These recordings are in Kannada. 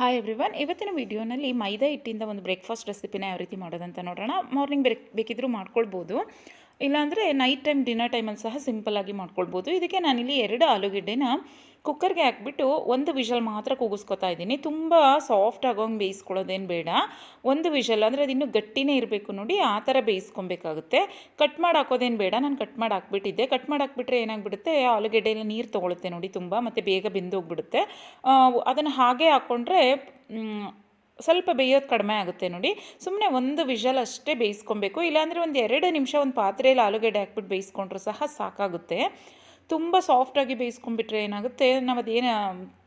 ಹಾಯ್ ಎವ್ರಿವನ್ ಇವತ್ತಿನ ವಿಡಿಯೋನಲ್ಲಿ ಮೈದಾ ಹಿಟ್ಟಿಂದ ಒಂದು ಬ್ರೇಕ್ಫಾಸ್ಟ್ ರೆಸಿಪಿನ ಯಾವ ರೀತಿ ಮಾಡೋದಂತ ನೋಡೋಣ. ಮಾರ್ನಿಂಗ್ ಬೇಕಿದ್ದರೂ ಮಾಡ್ಕೊಳ್ಬೋದು. ಇಲ್ಲಾಂದರೆ ನೈಟ್ ಟೈಮ್ ಡಿನ್ನರ್ ಟೈಮಲ್ಲಿ ಸಹ ಸಿಂಪಲ್ಲಾಗಿ ಮಾಡ್ಕೊಳ್ಬೋದು. ಇದಕ್ಕೆ ನಾನಿಲ್ಲಿ ಎರಡು ಆಲೂಗೆಡ್ಡೆನ ಕುಕ್ಕರ್ಗೆ ಹಾಕ್ಬಿಟ್ಟು ಒಂದು ವಿಷಲ್ ಮಾತ್ರ ಕೂಗಿಸ್ಕೊತಾ ಇದ್ದೀನಿ. ತುಂಬ ಸಾಫ್ಟ್ ಆಗೋಂಗೆ ಬೇಯಿಸ್ಕೊಳ್ಳೋದೇನು ಬೇಡ. ಒಂದು ವಿಷಲ್ ಅಂದರೆ ಅದಿನ್ನು ಗಟ್ಟಿನೇ ಇರಬೇಕು ನೋಡಿ, ಆ ಥರ ಬೇಯಿಸ್ಕೊಬೇಕಾಗುತ್ತೆ. ಕಟ್ ಮಾಡಿ ಹಾಕೋದೇನು ಬೇಡ. ನಾನು ಕಟ್ ಮಾಡಿ ಹಾಕ್ಬಿಟ್ಟಿದ್ದೆ ಕಟ್ ಮಾಡಿ ಹಾಕ್ಬಿಟ್ರೆ ಏನಾಗ್ಬಿಡುತ್ತೆ? ಆಲೂಗೆಡ್ಡೆ ನೀರು ತೊಗೊಳುತ್ತೆ ನೋಡಿ ತುಂಬ, ಮತ್ತು ಬೇಗ ಬೆಂದೋಗ್ಬಿಡುತ್ತೆ. ಅದನ್ನು ಹಾಗೆ ಹಾಕ್ಕೊಂಡ್ರೆ ಸ್ವಲ್ಪ ಬೇಯೋದು ಕಡಿಮೆ ಆಗುತ್ತೆ ನೋಡಿ. ಸುಮ್ಮನೆ ಒಂದು ವಿಷಲ್ ಅಷ್ಟೇ ಬೇಯಿಸ್ಕೊಬೇಕು. ಇಲ್ಲಾಂದರೆ ಒಂದು ಎರಡು ನಿಮಿಷ ಒಂದು ಪಾತ್ರೆಯಲ್ಲಿ ಆಲೂಗಡ್ಡೆ ಹಾಕ್ಬಿಟ್ಟು ಬೇಯಿಸ್ಕೊಂಡ್ರೂ ಸಹ ಸಾಕಾಗುತ್ತೆ. ತುಂಬ ಸಾಫ್ಟಾಗಿ ಬೇಯಿಸ್ಕೊಂಡ್ಬಿಟ್ರೆ ಏನಾಗುತ್ತೆ? ನಾವು ಅದೇನು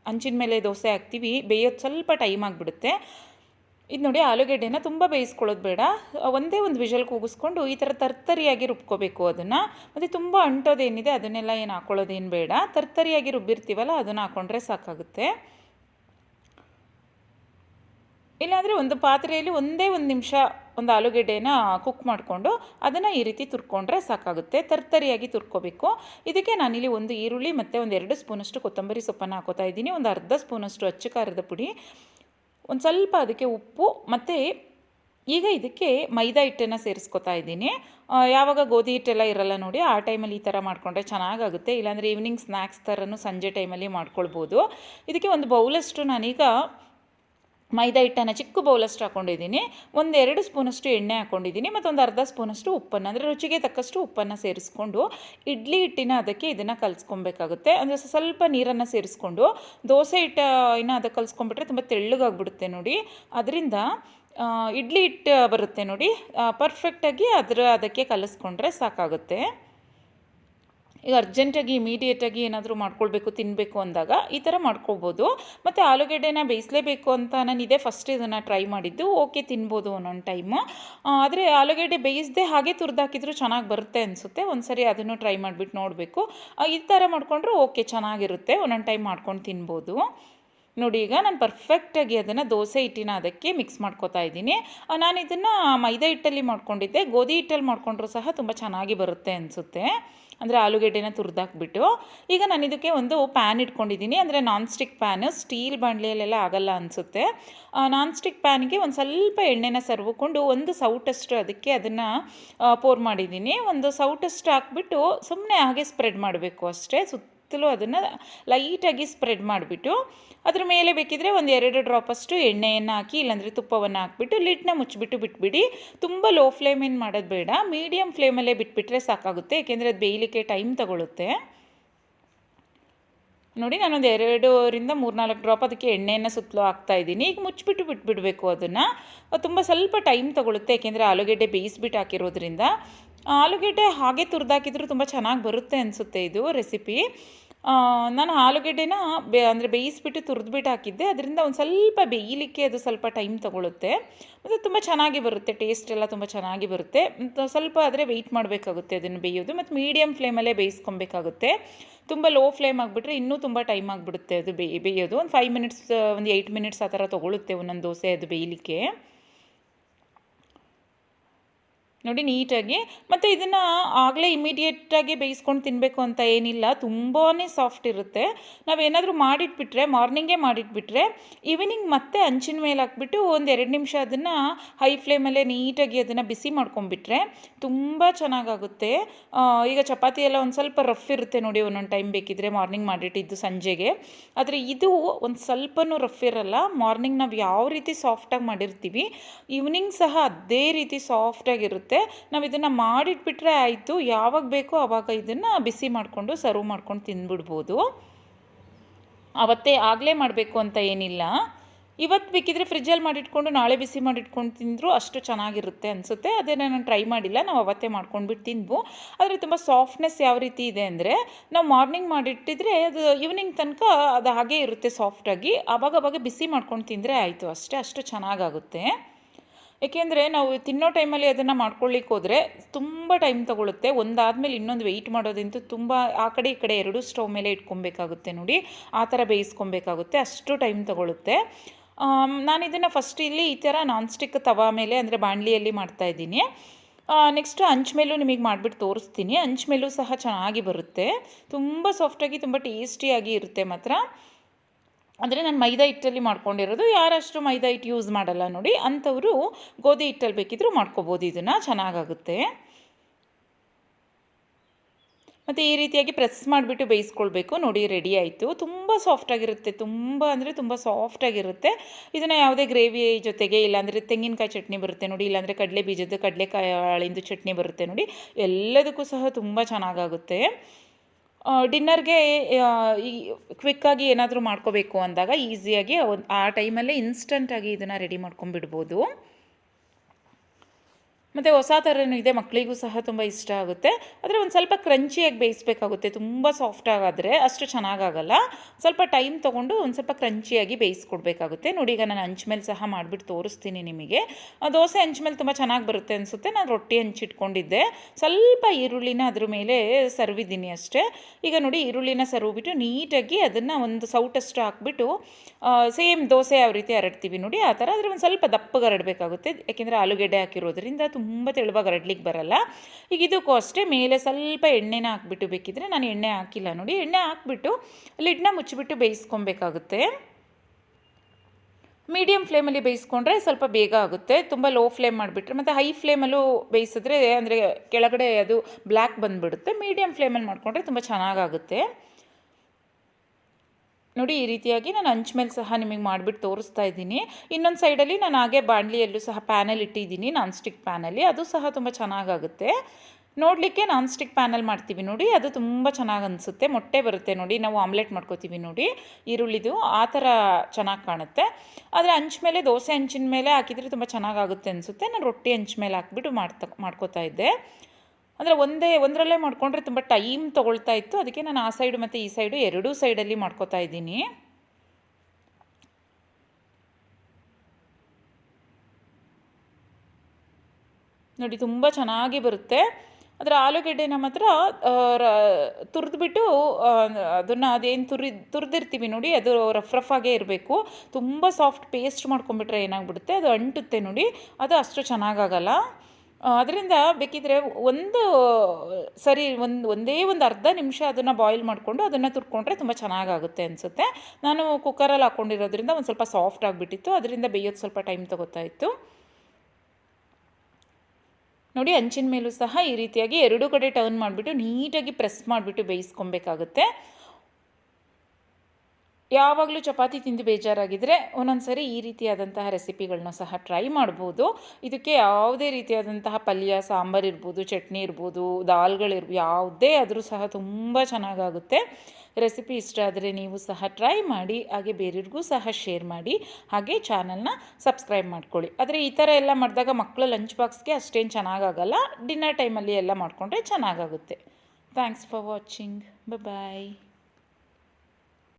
ಹಂಚಿನ ಮೇಲೆ ದೋಸೆ ಹಾಕ್ತೀವಿ, ಬೇಯೋದು ಸ್ವಲ್ಪ ಟೈಮ್ ಆಗಿಬಿಡುತ್ತೆ. ಇದು ನೋಡಿ ಆಲೂಗೆಡ್ಡೆನ ತುಂಬ ಬೇಯಿಸ್ಕೊಳ್ಳೋದು ಬೇಡ. ಒಂದೇ ಒಂದು ವಿಷಲ್ ಕೂಗಿಸ್ಕೊಂಡು ಈ ಥರ ತರ್ತರಿಯಾಗಿ ರುಬ್ಕೋಬೇಕು ಅದನ್ನು. ಮತ್ತು ತುಂಬ ಅಂಟೋದೇನಿದೆ ಅದನ್ನೆಲ್ಲ ಏನು ಹಾಕೊಳ್ಳೋದೇನು ಬೇಡ. ತರ್ತರಿಯಾಗಿ ರುಬ್ಬಿರ್ತೀವಲ್ಲ ಅದನ್ನು ಹಾಕ್ಕೊಂಡ್ರೆ ಸಾಕಾಗುತ್ತೆ. ಇಲ್ಲಾಂದರೆ ಒಂದು ಪಾತ್ರೆಯಲ್ಲಿ ಒಂದೇ ಒಂದು ನಿಮಿಷ ಒಂದು ಆಲೂಗೆಡ್ಡೆನ ಕುಕ್ ಮಾಡಿಕೊಂಡು ಅದನ್ನು ಈ ರೀತಿ ತುರ್ಕೊಂಡ್ರೆ ಸಾಕಾಗುತ್ತೆ. ತರ್ತರಿಯಾಗಿ ತುರ್ಕೋಬೇಕು. ಇದಕ್ಕೆ ನಾನಿಲ್ಲಿ ಒಂದು ಈರುಳ್ಳಿ ಮತ್ತು ಒಂದು ಎರಡು ಸ್ಪೂನಷ್ಟು ಕೊತ್ತಂಬರಿ ಸೊಪ್ಪನ್ನು ಹಾಕೋತಾ ಇದ್ದೀನಿ. ಒಂದು ಅರ್ಧ ಸ್ಪೂನಷ್ಟು ಅಚ್ಚು ಖಾರದ ಪುಡಿ, ಒಂದು ಸ್ವಲ್ಪ ಅದಕ್ಕೆ ಉಪ್ಪು ಮತ್ತು ಈಗ ಇದಕ್ಕೆ ಮೈದಾ ಹಿಟ್ಟನ್ನು ಸೇರಿಸ್ಕೊತಾ ಇದ್ದೀನಿ. ಯಾವಾಗ ಗೋಧಿ ಹಿಟ್ಟೆಲ್ಲ ಇರಲ್ಲ ನೋಡಿ, ಆ ಟೈಮಲ್ಲಿ ಈ ಥರ ಮಾಡಿಕೊಂಡ್ರೆ ಚೆನ್ನಾಗಾಗುತ್ತೆ. ಇಲ್ಲಾಂದರೆ ಈವ್ನಿಂಗ್ ಸ್ನ್ಯಾಕ್ಸ್ ಥರನೂ ಸಂಜೆ ಟೈಮಲ್ಲಿ ಮಾಡ್ಕೊಳ್ಬೋದು. ಇದಕ್ಕೆ ಒಂದು ಬೌಲಷ್ಟು ನಾನೀಗ ಮೈದಾ ಹಿಟ್ಟನ್ನು ಚಿಕ್ಕ ಬೌಲಷ್ಟು ಹಾಕ್ಕೊಂಡಿದ್ದೀನಿ ಒಂದೆರಡು ಸ್ಪೂನಷ್ಟು ಎಣ್ಣೆ ಹಾಕ್ಕೊಂಡಿದ್ದೀನಿ ಮತ್ತೊಂದು ಅರ್ಧ ಸ್ಪೂನಷ್ಟು ಉಪ್ಪನ್ನು, ಅಂದರೆ ರುಚಿಗೆ ತಕ್ಕಷ್ಟು ಉಪ್ಪನ್ನು ಸೇರಿಸ್ಕೊಂಡು ಇಡ್ಲಿ ಹಿಟ್ಟಿನ ಅದಕ್ಕೆ ಇದನ್ನು ಕಲಿಸ್ಕೊಬೇಕಾಗುತ್ತೆ. ಅಂದರೆ ಸ್ವಲ್ಪ ನೀರನ್ನು ಸೇರಿಸ್ಕೊಂಡು ದೋಸೆ ಹಿಟ್ಟ ಇನ್ನು ಅದಕ್ಕೆ ಕಲಿಸ್ಕೊಂಡ್ಬಿಟ್ರೆ ತುಂಬ ತೆಳ್ಳಗಾಗ್ಬಿಡುತ್ತೆ ನೋಡಿ. ಅದರಿಂದ ಇಡ್ಲಿ ಹಿಟ್ಟು ಬರುತ್ತೆ ನೋಡಿ. ಪರ್ಫೆಕ್ಟಾಗಿ ಅದರ ಅದಕ್ಕೆ ಕಲಿಸ್ಕೊಂಡ್ರೆ ಸಾಕಾಗುತ್ತೆ. ಈಗ ಅರ್ಜೆಂಟಾಗಿ ಇಮಿಡಿಯೇಟಾಗಿ ಏನಾದರೂ ಮಾಡ್ಕೊಳ್ಬೇಕು ತಿನ್ನಬೇಕು ಅಂದಾಗ ಈ ಥರ ಮಾಡ್ಕೊಳ್ಬೋದು. ಮತ್ತು ಆಲೂಗೆಡ್ಡೆನ ಬೇಯಿಸಲೇಬೇಕು ಅಂತ ನಾನು ಇದೇ ಫಸ್ಟ್ ಇದನ್ನು ಟ್ರೈ ಮಾಡಿದ್ದು. ಓಕೆ ತಿನ್ಬೋದು ಒಂದೊಂದು ಟೈಮು ಆದರೆ ಆಲೂಗೆಡ್ಡೆ ಬೇಯಿಸದೆ ಹಾಗೆ ತುರಿದಾಕಿದ್ರು ಚೆನ್ನಾಗಿ ಬರುತ್ತೆ ಅನಿಸುತ್ತೆ. ಒಂದು ಸರಿ ಅದನ್ನು ಟ್ರೈ ಮಾಡಿಬಿಟ್ಟು ನೋಡಬೇಕು. ಈ ಥರ ಮಾಡಿಕೊಂಡ್ರೂ ಓಕೆ ಚೆನ್ನಾಗಿರುತ್ತೆ. ಒಂದೊಂದು ಟೈಮ್ ಮಾಡ್ಕೊಂಡು ತಿನ್ಬೋದು. ನೋಡಿ, ಈಗ ನಾನು ಪರ್ಫೆಕ್ಟಾಗಿ ಅದನ್ನು ದೋಸೆ ಹಿಟ್ಟಿನ ಅದಕ್ಕೆ ಮಿಕ್ಸ್ ಮಾಡ್ಕೊತಾ ಇದ್ದೀನಿ. ನಾನು ಇದನ್ನು ಮೈದಾ ಹಿಟ್ಟಲ್ಲಿ ಮಾಡ್ಕೊಂಡಿದ್ದೆ. ಗೋಧಿ ಹಿಟ್ಟಲ್ಲಿ ಮಾಡಿಕೊಂಡ್ರೂ ಸಹ ತುಂಬ ಚೆನ್ನಾಗಿ ಬರುತ್ತೆ ಅನಿಸುತ್ತೆ. ಅಂದರೆ ಆಲೂಗಡ್ಡೆನ ತುರಿದಾಕ್ಬಿಟ್ಟು. ಈಗ ನಾನು ಇದಕ್ಕೆ ಒಂದು ಪ್ಯಾನ್ ಇಟ್ಕೊಂಡಿದ್ದೀನಿ. ಅಂದರೆ ನಾನ್ ಸ್ಟಿಕ್ ಪ್ಯಾನು ಸ್ಟೀಲ್ ಬಾಣಲೆಯಲ್ಲೆಲ್ಲ ಆಗಲ್ಲ ಅನಿಸುತ್ತೆ. ನಾನ್ ಸ್ಟಿಕ್ ಪ್ಯಾನ್ಗೆ ಒಂದು ಸ್ವಲ್ಪ ಎಣ್ಣೆನ ಸರ್ವ್ಕೊಂಡು ಒಂದು ಸೌಟಷ್ಟು ಅದಕ್ಕೆ ಅದನ್ನು ಪೋರ್ ಮಾಡಿದ್ದೀನಿ. ಒಂದು ಸೌಟಷ್ಟು ಹಾಕ್ಬಿಟ್ಟು ಸುಮ್ಮನೆ ಹಾಗೆ ಸ್ಪ್ರೆಡ್ ಮಾಡಬೇಕು ಅಷ್ಟೇ. ಸುತ್ತಲೂ ಅದನ್ನು ಲೈಟಾಗಿ ಸ್ಪ್ರೆಡ್ ಮಾಡಿಬಿಟ್ಟು ಅದ್ರ ಮೇಲೆ ಬೇಕಿದ್ರೆ ಒಂದು ಎರಡು ಡ್ರಾಪಷ್ಟು ಎಣ್ಣೆಯನ್ನು ಹಾಕಿ, ಇಲ್ಲಾಂದರೆ ತುಪ್ಪವನ್ನು ಹಾಕಿಬಿಟ್ಟು ಲಿಡ್ನ ಮುಚ್ಚಿಬಿಟ್ಟು ಬಿಟ್ಬಿಡಿ. ತುಂಬ ಲೋ ಫ್ಲೇಮ್ ಏನು ಮಾಡೋದು ಬೇಡ. ಮೀಡಿಯಮ್ ಫ್ಲೇಮಲ್ಲೇ ಬಿಟ್ಬಿಟ್ರೆ ಸಾಕಾಗುತ್ತೆ. ಏಕೆಂದರೆ ಅದು ಬೇಯಲಿಕ್ಕೆ ಟೈಮ್ ತಗೊಳ್ಳುತ್ತೆ ನೋಡಿ, ನಾನೊಂದು ಎರಡರಿಂದ ಮೂರ್ನಾಲ್ಕು ಡ್ರಾಪ್ ಅದಕ್ಕೆ ಎಣ್ಣೆಯನ್ನು ಸುತ್ತಲೂ ಹಾಕ್ತಾ ಇದ್ದೀನಿ. ಈಗ ಮುಚ್ಚಿಬಿಟ್ಟು ಬಿಟ್ಬಿಡಬೇಕು ಅದನ್ನು. ತುಂಬ ಸ್ವಲ್ಪ ಟೈಮ್ ತಗೊಳ್ಳುತ್ತೆ ಏಕೆಂದರೆ ಆಲೂಗೆಡ್ಡೆ ಬೇಯಿಸ್ಬಿಟ್ಟು ಹಾಕಿರೋದ್ರಿಂದ. ಆಲೂಗೆಡ್ಡೆ ಹಾಗೆ ತುರಿದಾಕಿದ್ರೂ ತುಂಬ ಚೆನ್ನಾಗಿ ಬರುತ್ತೆ ಅನಿಸುತ್ತೆ ಇದು ರೆಸಿಪಿ ನಾನು ಆಲೂಗಡ್ಡೆನ ಬೆ, ಅಂದರೆ ಬೇಯಿಸ್ಬಿಟ್ಟು ತುರಿದ್ಬಿಟ್ಟು ಹಾಕಿದ್ದೆ. ಅದರಿಂದ ಒಂದು ಸ್ವಲ್ಪ ಬೇಯಲಿಕ್ಕೆ ಅದು ಸ್ವಲ್ಪ ಟೈಮ್ ತೊಗೊಳುತ್ತೆ. ಮತ್ತು ತುಂಬ ಚೆನ್ನಾಗಿ ಬರುತ್ತೆ ಟೇಸ್ಟ್ ಎಲ್ಲ ತುಂಬ ಚೆನ್ನಾಗಿ ಬರುತ್ತೆ. ಸ್ವಲ್ಪ ಆದರೆ ವೆಯ್ಟ್ ಮಾಡಬೇಕಾಗುತ್ತೆ ಅದನ್ನು ಬೇಯೋದು. ಮತ್ತು ಮೀಡಿಯಮ್ ಫ್ಲೇಮಲ್ಲೇ ಬೇಯಿಸ್ಕೊಬೇಕಾಗುತ್ತೆ. ತುಂಬ ಲೋ ಫ್ಲೇಮ್ ಆಗಿಬಿಟ್ರೆ ಇನ್ನೂ ತುಂಬ ಟೈಮ್ ಆಗಿಬಿಡುತ್ತೆ ಅದು ಬೇಯ ಬೇಯೋದು. ಒಂದು ಫೈವ್ ಮಿನಿಟ್ಸ್ ಒಂದು ಏಯ್ಟ್ ಮಿನಿಟ್ಸ್ ಆ ಥರ ತೊಗೊಳುತ್ತೆ ಒಂದೊಂದು ದೋಸೆ ಅದು ಬೇಯಲಿಕ್ಕೆ. ನೋಡಿ ನೀಟಾಗಿ. ಮತ್ತು ಇದನ್ನು ಆಗಲೇ ಇಮಿಡಿಯೇಟಾಗಿ ಬೇಯಿಸ್ಕೊಂಡು ತಿನ್ನಬೇಕು ಅಂತ ಏನಿಲ್ಲ ತುಂಬಾ ಸಾಫ್ಟ್ ಇರುತ್ತೆ. ನಾವೇನಾದರೂ ಮಾಡಿಟ್ಬಿಟ್ರೆ ಮಾರ್ನಿಂಗೇ ಮಾಡಿಟ್ಬಿಟ್ರೆ ಈವ್ನಿಂಗ್ ಮತ್ತೆ ಹಂಚಿನ ಮೇಲೆ ಹಾಕ್ಬಿಟ್ಟು ಒಂದು ಎರಡು ನಿಮಿಷ ಅದನ್ನು ಹೈ ಫ್ಲೇಮಲ್ಲೇ ನೀಟಾಗಿ ಅದನ್ನು ಬಿಸಿ ಮಾಡ್ಕೊಂಬಿಟ್ರೆ ತುಂಬ ಚೆನ್ನಾಗಾಗುತ್ತೆ. ಈಗ ಚಪಾತಿ ಎಲ್ಲ ಒಂದು ಸ್ವಲ್ಪ ರಫ್ ಇರುತ್ತೆ ನೋಡಿ, ಒಂದೊಂದು ಟೈಮ್ ಬೇಕಿದ್ರೆ ಮಾರ್ನಿಂಗ್ ಮಾಡಿಟ್ಟಿದ್ದು ಸಂಜೆಗೆ. ಆದರೆ ಇದು ಒಂದು ಸ್ವಲ್ಪನೂ ರಫ್ ಇರಲ್ಲ. ಮಾರ್ನಿಂಗ್ ನಾವು ಯಾವ ರೀತಿ ಸಾಫ್ಟಾಗಿ ಮಾಡಿರ್ತೀವಿ ಈವ್ನಿಂಗ್ ಸಹ ಅದೇ ರೀತಿ ಸಾಫ್ಟಾಗಿರುತ್ತೆ ನಾವು ಇದನ್ನು ಮಾಡಿಟ್ಬಿಟ್ರೆ ಆಯಿತು. ಯಾವಾಗ ಬೇಕೋ ಆವಾಗ ಇದನ್ನು ಬಿಸಿ ಮಾಡಿಕೊಂಡು, ಸರ್ವ್ ಮಾಡ್ಕೊಂಡು ತಿಂದ್ಬಿಡ್ಬೋದು. ಅವತ್ತೇ ಆಗಲೇ ಮಾಡಬೇಕು ಅಂತ ಏನಿಲ್ಲ. ಇವತ್ತು ಬೇಕಿದ್ರೆ ಫ್ರಿಜ್ಜಲ್ಲಿ ಮಾಡಿಟ್ಕೊಂಡು, ನಾಳೆ ಬಿಸಿ ಮಾಡಿಟ್ಕೊಂಡು ತಿಂದರೂ ಅಷ್ಟು ಚೆನ್ನಾಗಿರುತ್ತೆ ಅನಿಸುತ್ತೆ. ಅದೇ ನಾನು ಟ್ರೈ ಮಾಡಿಲ್ಲ. ನಾವು ಅವತ್ತೇ ಮಾಡ್ಕೊಂಡ್ಬಿಟ್ಟು ತಿಂದ್ವು. ಆದರೆ ತುಂಬ ಸಾಫ್ಟ್ನೆಸ್ ಯಾವ ರೀತಿ ಇದೆ ಅಂದರೆ, ನಾವು ಮಾರ್ನಿಂಗ್ ಮಾಡಿಟ್ಟಿದ್ರೆ ಅದು ಈವ್ನಿಂಗ್ ತನಕ ಅದು ಹಾಗೇ ಇರುತ್ತೆ ಸಾಫ್ಟಾಗಿ. ಆವಾಗ ಅವಾಗ ಬಿಸಿ ಮಾಡ್ಕೊಂಡು ತಿಂದರೆ ಆಯಿತು. ಅಷ್ಟೇ ಅಷ್ಟು ಚೆನ್ನಾಗಾಗುತ್ತೆ. ಏಕೆಂದರೆ ನಾವು ತಿನ್ನೋ ಟೈಮಲ್ಲಿ ಅದನ್ನು ಮಾಡ್ಕೊಳ್ಳಿಕ್ಕೆ ಹೋದರೆ ತುಂಬ ಟೈಮ್ ತೊಗೊಳುತ್ತೆ. ಒಂದಾದಮೇಲೆ ಇನ್ನೊಂದು ವೆಯ್ಟ್ ಮಾಡೋದಂತೂ ತುಂಬ ಆ ಕಡೆ ಈ ಕಡೆ ಎರಡೂ ಸ್ಟವ್ ಮೇಲೆ ಇಟ್ಕೊಬೇಕಾಗುತ್ತೆ ನೋಡಿ. ಆ ಥರ ಬೇಯಿಸ್ಕೊಬೇಕಾಗುತ್ತೆ. ಅಷ್ಟು ಟೈಮ್ ತಗೊಳ್ಳುತ್ತೆ ನಾನು ಇದನ್ನು ಫಸ್ಟ್ ಇಲ್ಲಿ ಈ ಥರ ನಾನ್ ಸ್ಟಿಕ್ ತವಾ ಮೇಲೆ ಅಂದರೆ ಬಾಣಲಿಯಲ್ಲಿ ಮಾಡ್ತಾಯಿದ್ದೀನಿ ನೆಕ್ಸ್ಟ್ ಅಂಚ್ ಮೇಲೂ ನಿಮಗೆ ಮಾಡಿಬಿಟ್ಟು ತೋರಿಸ್ತೀನಿ. ಅಂಚ್ ಮೇಲೂ ಸಹ ಚೆನ್ನಾಗಿ ಬರುತ್ತೆ. ತುಂಬ ಸಾಫ್ಟಾಗಿ ತುಂಬ ಟೇಸ್ಟಿಯಾಗಿ ಇರುತ್ತೆ ಮಾತ್ರ. ಅಂದರೆ ನಾನು ಮೈದಾ ಹಿಟ್ಟಲ್ಲಿ ಮಾಡ್ಕೊಂಡಿರೋದು, ಯಾರಷ್ಟು ಮೈದಾ ಹಿಟ್ಟು ಯೂಸ್ ಮಾಡಲ್ಲ ನೋಡಿ, ಅಂಥವರು ಗೋಧಿ ಹಿಟ್ಟಲ್ಲಿ ಬೇಕಿದ್ದರೂ ಮಾಡ್ಕೋಬೋದು, ಇದನ್ನು ಚೆನ್ನಾಗಾಗುತ್ತೆ. ಮತ್ತು ಈ ರೀತಿಯಾಗಿ ಪ್ರೆಸ್ ಮಾಡಿಬಿಟ್ಟು ಬೇಯಿಸ್ಕೊಳ್ಬೇಕು. ನೋಡಿ ರೆಡಿ ಆಯಿತು. ತುಂಬ ಸಾಫ್ಟಾಗಿರುತ್ತೆ ತುಂಬ ಅಂದರೆ ತುಂಬ ಸಾಫ್ಟಾಗಿರುತ್ತೆ ಇದನ್ನು ಯಾವುದೇ ಗ್ರೇವಿ ಜೊತೆಗೆ ಇಲ್ಲಾಂದರೆ ತೆಂಗಿನಕಾಯಿ ಚಟ್ನಿ ಬರುತ್ತೆ ನೋಡಿ, ಇಲ್ಲಾಂದರೆ ಕಡಲೆ ಬೀಜದ ಕಡಲೆಕಾಯಿ ಹಾಳಿಂದು ಚಟ್ನಿ ಬರುತ್ತೆ ನೋಡಿ, ಎಲ್ಲದಕ್ಕೂ ಸಹ ತುಂಬ ಚೆನ್ನಾಗಾಗುತ್ತೆ. ಡಿನ್ನರ್ಗೆ ಈ ಕ್ವಿಕ್ಕಾಗಿ ಏನಾದರೂ ಮಾಡ್ಕೋಬೇಕು ಅಂದಾಗ ಈಸಿಯಾಗಿ ಒಂದು ಆ ಟೈಮಲ್ಲೇ ಇನ್ಸ್ಟಂಟಾಗಿ ಇದನ್ನು ರೆಡಿ ಮಾಡ್ಕೊಂಬಿಡ್ಬೋದು ಮತ್ತು ಹೊಸ ಥರನೂ ಇದೆ ಮಕ್ಕಳಿಗೂ ಸಹ ತುಂಬ ಇಷ್ಟ ಆಗುತ್ತೆ. ಆದರೆ ಒಂದು ಸ್ವಲ್ಪ ಕ್ರಂಚಿಯಾಗಿ ಬೇಯಿಸ್ಬೇಕಾಗುತ್ತೆ, ತುಂಬ ಸಾಫ್ಟಾಗಾದರೆ ಅಷ್ಟು ಚೆನ್ನಾಗಾಗಲ್ಲ. ಸ್ವಲ್ಪ ಟೈಮ್ ತೊಗೊಂಡು ಒಂದು ಸ್ವಲ್ಪ ಕ್ರಂಚಿಯಾಗಿ ಬೇಯಿಸ್ಕೊಡ್ಬೇಕಾಗುತ್ತೆ. ನೋಡಿ, ಈಗ ನಾನು ಹಂಚ್ ಮೇಲೆ ಸಹ ಮಾಡಿಬಿಟ್ಟು ತೋರಿಸ್ತೀನಿ ನಿಮಗೆ. ದೋಸೆ ಹಂಚ್ ಮೇಲೆ ತುಂಬ ಚೆನ್ನಾಗಿ ಬರುತ್ತೆ ಅನಿಸುತ್ತೆ. ನಾನು ರೊಟ್ಟಿ ಹಂಚಿಟ್ಕೊಂಡಿದ್ದೆ. ಸ್ವಲ್ಪ ಈರುಳ್ಳಿನ ಅದ್ರ ಮೇಲೆ ಸರ್ವಿದ್ದೀನಿ ಅಷ್ಟೇ. ಈಗ ನೋಡಿ, ಈರುಳ್ಳಿನ ಸರ್ವಿಬಿಟ್ಟು ನೀಟಾಗಿ ಅದನ್ನು ಒಂದು ಸೌಟಷ್ಟು ಹಾಕ್ಬಿಟ್ಟು ಸೇಮ್ ದೋಸೆ ಯಾವ ರೀತಿ ಹರಡ್ತೀವಿ ನೋಡಿ, ಆ ಥರ. ಆದರೆ ಒಂದು ಸ್ವಲ್ಪ ದಪ್ಪಗೆ ಹರಡಬೇಕಾಗುತ್ತೆ. ಯಾಕೆಂದರೆ ಆಲೂಗೆಡ್ಡೆ ಹಾಕಿರೋದ್ರಿಂದ ತುಂಬ ತೆಳುವಾಗಿ ಹರಡ್ಲಿಕ್ಕೆ ಬರಲ್ಲ. ಈಗ ಇದಕ್ಕೂ ಅಷ್ಟೇ, ಮೇಲೆ ಸ್ವಲ್ಪ ಎಣ್ಣೆನ ಹಾಕ್ಬಿಟ್ಟು ಬೇಕಿದ್ರೆ ನಾನು ಎಣ್ಣೆ ಹಾಕಿಲ್ಲ ನೋಡಿ. ಎಣ್ಣೆ ಹಾಕ್ಬಿಟ್ಟು ಲಿಡ್ನ ಮುಚ್ಚಿಬಿಟ್ಟು ಬೇಯಿಸ್ಕೊಬೇಕಾಗುತ್ತೆ. ಮೀಡಿಯಮ್ ಫ್ಲೇಮಲ್ಲಿ ಬೇಯಿಸ್ಕೊಂಡ್ರೆ ಸ್ವಲ್ಪ ಬೇಗ ಆಗುತ್ತೆ. ತುಂಬ ಲೋ ಫ್ಲೇಮ್ ಮಾಡಿಬಿಟ್ರೆ, ಮತ್ತು ಹೈ ಫ್ಲೇಮಲ್ಲೂ ಬೇಯಿಸಿದ್ರೆ ಅಂದರೆ ಕೆಳಗಡೆ ಅದು ಬ್ಲ್ಯಾಕ್ ಬಂದುಬಿಡುತ್ತೆ. ಮೀಡಿಯಮ್ ಫ್ಲೇಮಲ್ಲಿ ಮಾಡಿಕೊಂಡ್ರೆ ತುಂಬ ಚೆನ್ನಾಗಾಗುತ್ತೆ. ನೋಡಿ, ಈ ರೀತಿಯಾಗಿ ನಾನು ಹಂಚ್ ಮೇಲೆ ಸಹ ನಿಮಗೆ ಮಾಡಿಬಿಟ್ಟು ತೋರಿಸ್ತಾ ಇದ್ದೀನಿ. ಇನ್ನೊಂದು ಸೈಡಲ್ಲಿ ನಾನು ಹಾಗೆ ಬಾಣಲಿಯಲ್ಲೂ ಸಹ ಪ್ಯಾನಲ್ ಇಟ್ಟಿದ್ದೀನಿ ನಾನ್ ಸ್ಟಿಕ್ ಪ್ಯಾನಲ್ಲಿ ಅದು ಸಹ ತುಂಬ ಚೆನ್ನಾಗಾಗುತ್ತೆ. ನೋಡಲಿಕ್ಕೆ ನಾನ್ ಸ್ಟಿಕ್ ಪ್ಯಾನಲ್ ಮಾಡ್ತೀವಿ ನೋಡಿ, ಅದು ತುಂಬ ಚೆನ್ನಾಗಿ ಅನಿಸುತ್ತೆ. ಮೊಟ್ಟೆ ಬರುತ್ತೆ ನೋಡಿ, ನಾವು ಆಮ್ಲೆಟ್ ಮಾಡ್ಕೋತೀವಿ ನೋಡಿ, ಈರುಳ್ಳಿದು ಆ ಥರ ಚೆನ್ನಾಗಿ ಕಾಣುತ್ತೆ. ಆದರೆ ಹಂಚ್ ಮೇಲೆ, ದೋಸೆ ಹಂಚಿನ ಮೇಲೆ ಹಾಕಿದರೆ ತುಂಬ ಚೆನ್ನಾಗಾಗುತ್ತೆ ಅನಿಸುತ್ತೆ. ನಾನು ರೊಟ್ಟಿ ಹಂಚ್ ಮೇಲೆ ಹಾಕ್ಬಿಟ್ಟು ಮಾಡ್ತಾ, ಮಾಡ್ಕೋತಾ ಇದ್ದೆ. ಅಂದರೆ ಒಂದೇ, ಒಂದರಲ್ಲೇ ಮಾಡಿಕೊಂಡ್ರೆ ತುಂಬ ಟೈಮ್ ತೊಗೊಳ್ತಾ ಇತ್ತು. ಅದಕ್ಕೆ ನಾನು ಆ ಸೈಡು ಮತ್ತು ಈ ಸೈಡು ಎರಡೂ ಸೈಡಲ್ಲಿ ಮಾಡ್ಕೋತಾ ಇದ್ದೀನಿ. ನೋಡಿ, ತುಂಬ ಚೆನ್ನಾಗಿ ಬರುತ್ತೆ. ಅದರ ಆಲೂಗೆಡ್ಡೆನ ಮಾತ್ರ ತುರಿದ್ಬಿಟ್ಟು ಅದನ್ನು ಅದೇನು ತುರಿ, ತುರಿದಿರ್ತೀವಿ ನೋಡಿ, ಅದು ರಫ್ ರಫ್ ಆಗೇ ಇರಬೇಕು. ತುಂಬ ಸಾಫ್ಟ್ ಪೇಸ್ಟ್ ಮಾಡ್ಕೊಂಬಿಟ್ರೆ ಏನಾಗ್ಬಿಡುತ್ತೆ? ಅದು ಅಂಟುತ್ತೆ ನೋಡಿ. ಅದು ಅಷ್ಟು ಚೆನ್ನಾಗಾಗಲ್ಲ. ಅದರಿಂದ ಬೇಕಿದ್ರೆ ಒಂದು ಸರಿ ಒಂದು, ಒಂದೇ ಒಂದು ಅರ್ಧ ನಿಮಿಷ ಅದನ್ನು ಬಾಯ್ಲ್ ಮಾಡಿಕೊಂಡು ಅದನ್ನು ತುರ್ಕೊಂಡ್ರೆ ತುಂಬ ಚೆನ್ನಾಗಾಗುತ್ತೆ ಅನಿಸುತ್ತೆ. ನಾನು ಕುಕ್ಕರಲ್ಲಿ ಹಾಕ್ಕೊಂಡಿರೋದ್ರಿಂದ ಒಂದು ಸ್ವಲ್ಪ ಸಾಫ್ಟ್ ಆಗಿಬಿಟ್ಟಿತ್ತು. ಅದರಿಂದ ಬೇಯೋದು ಸ್ವಲ್ಪ ಟೈಮ್ ತೊಗೋತಾ ಇತ್ತು. ನೋಡಿ ಹಂಚಿನ ಮೇಲೂ ಸಹ ಈ ರೀತಿಯಾಗಿ ಎರಡೂ ಕಡೆ ಟರ್ನ್ ಮಾಡಿಬಿಟ್ಟು ನೀಟಾಗಿ ಪ್ರೆಸ್ ಮಾಡಿಬಿಟ್ಟು ಬೇಯಿಸ್ಕೊಬೇಕಾಗುತ್ತೆ. ಯಾವಾಗಲೂ ಚಪಾತಿ ತಿಂದು ಬೇಜಾರಾಗಿದ್ದರೆ ಒಂದೊಂದು ಸರಿ ಈ ರೀತಿಯಾದಂತಹ ರೆಸಿಪಿಗಳನ್ನ ಸಹ ಟ್ರೈ ಮಾಡ್ಬೋದು. ಇದಕ್ಕೆ ಯಾವುದೇ ರೀತಿಯಾದಂತಹ ಪಲ್ಯ, ಸಾಂಬಾರು ಇರ್ಬೋದು, ಚಟ್ನಿ ಇರ್ಬೋದು ದಾಲ್ಗಳಿರ್ಬೋದು ಯಾವುದೇ ಆದರೂ ಸಹ ತುಂಬ ಚೆನ್ನಾಗಾಗುತ್ತೆ. ರೆಸಿಪಿ ಇಷ್ಟ ಆದರೆ ನೀವು ಸಹ ಟ್ರೈ ಮಾಡಿ, ಹಾಗೆ ಬೇರೆಯವ್ರಿಗೂ ಸಹ ಶೇರ್ ಮಾಡಿ, ಹಾಗೆ ಚಾನಲ್ನ ಸಬ್ಸ್ಕ್ರೈಬ್ ಮಾಡ್ಕೊಳ್ಳಿ. ಆದರೆ ಈ ಥರ ಎಲ್ಲ ಮಾಡಿದಾಗ ಮಕ್ಕಳ ಲಂಚ್ ಬಾಕ್ಸ್ಗೆ ಅಷ್ಟೇನು ಚೆನ್ನಾಗಾಗಲ್ಲ, ಡಿನ್ನರ್ ಟೈಮಲ್ಲಿ ಎಲ್ಲ ಮಾಡಿಕೊಂಡ್ರೆ ಚೆನ್ನಾಗಾಗುತ್ತೆ. Thanks for watching. ಬಾಯ್